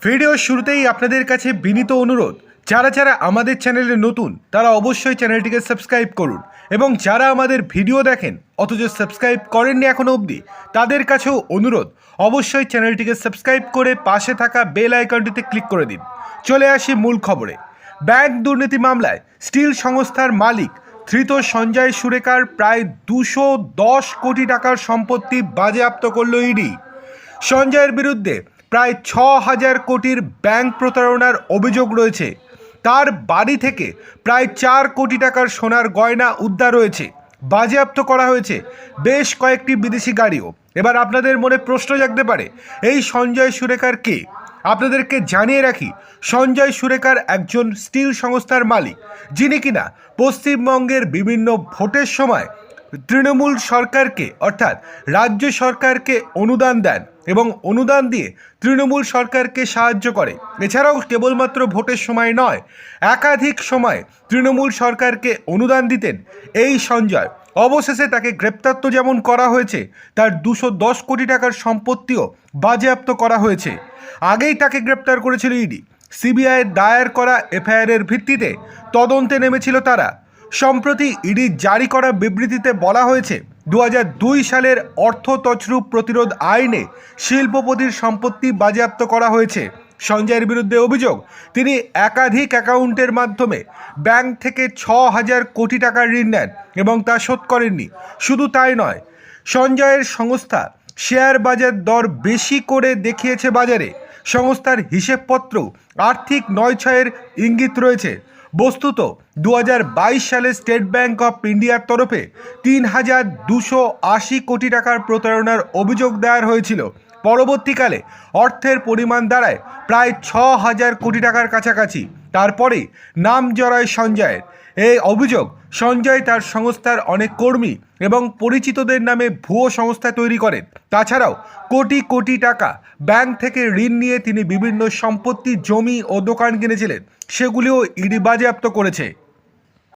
ভিডিওর শুরুতেই আপনাদের কাছে বিনীত অনুরোধ, যারা যারা আমাদের চ্যানেলে নতুন, তারা অবশ্যই চ্যানেলটিকে সাবস্ক্রাইব করুন এবং যারা আমাদের ভিডিও দেখেন, অথচ সাবস্ক্রাইব করেননি এখনও অবধি, তাদের কাছেও অনুরোধ, অবশ্যই চ্যানেলটিকে সাবস্ক্রাইব করে পাশে থাকা বেল আইকনটিতে ক্লিক করে দিন। চলে আসি মূল খবরে। ব্যাংক দুর্নীতি মামলায় স্টিল সংস্থার মালিক ধৃত সঞ্জয় সুরেকার প্রায় দুশো দশ কোটি টাকার সম্পত্তি বাজেয়াপ্ত করল ইডি। সঞ্জয়ের বিরুদ্ধে প্রায় ছ হাজার কোটির ব্যাংক প্রতারণার অভিযোগ রয়েছে। তার বাড়ি থেকে প্রায় চার কোটি টাকার সোনার গয়না উদ্ধার হয়েছে। বাজেয়াপ্ত করা হয়েছে বেশ কয়েকটি বিদেশি গাড়িও। এবার আপনাদের মনে প্রশ্ন জাগতে পারে, এই সঞ্জয় সুরেকার কে? আপনাদেরকে জানিয়ে রাখি, সঞ্জয় সুরেকার একজন স্টিল সংস্থার মালিক, যিনি কিনা পশ্চিমবঙ্গের বিভিন্ন ভোটের সময় তৃণমূল সরকারকে, অর্থাৎ রাজ্য সরকারকে অনুদান দেন এবং অনুদান দিয়ে তৃণমূল সরকারকে সাহায্য করে। এছাড়াও কেবলমাত্র ভোটের সময় নয়, একাধিক সময় তৃণমূল সরকারকে অনুদান দিতেন। এই সঞ্জয়, অবশেষে তাকে গ্রেপ্তার তো যেমন করা হয়েছে, তার দুশো দশ কোটি টাকার সম্পত্তিও বাজেয়াপ্ত করা হয়েছে। আগেই তাকে গ্রেপ্তার করেছিল ইডি। সিবিআই দায়ের করা এফআইআরের ভিত্তিতে তদন্তে নেমেছিল তারা। সম্প্রতি ইডি জারি করা বিবৃতিতে বলা হয়েছে দু হাজার দুই সালের অর্থ তছরূপ প্রতিরোধ আইনে শিল্পপতির সম্পত্তি বাজেয়াপ্ত করা হয়েছে। সঞ্জয়ের বিরুদ্ধে অভিযোগ, তিনি একাধিক অ্যাকাউন্টের মাধ্যমে ব্যাংক থেকে ছ হাজার কোটি টাকার ঋণ নেন এবং তা শোধ করেননি। শুধু তাই নয়, সঞ্জয়ের সংস্থা শেয়ার বাজার দর বেশি করে দেখিয়েছে বাজারে। সংস্থার হিসেবপত্র আর্থিক নয় ছয়ের ইঙ্গিত রয়েছে। বস্তুত দু হাজার বাইশ সালে স্টেট ব্যাংক অফ ইন্ডিয়ার তরফে তিন হাজার দুশো আশি কোটি টাকার প্রতারণার অভিযোগ দায়ের হয়েছিল। পরবর্তীকালে অর্থের পরিমাণ দাঁড়ায় প্রায় ছ হাজার কোটি টাকার কাছাকাছি। তারপরে নাম জড়ায় সঞ্জয়ের। এই অভিযোগ সঞ্জয় তার সংস্থার অনেক কর্মী এবং পরিচিতদের নামে ভুয়ো সংস্থা তৈরি করেন। তাছাড়াও কোটি কোটি টাকা ব্যাংক থেকে ঋণ নিয়ে তিনি বিভিন্ন সম্পত্তি, জমি ও দোকান কিনেছিলেন। সেগুলিও ইডি বাজেয়াপ্ত করেছে।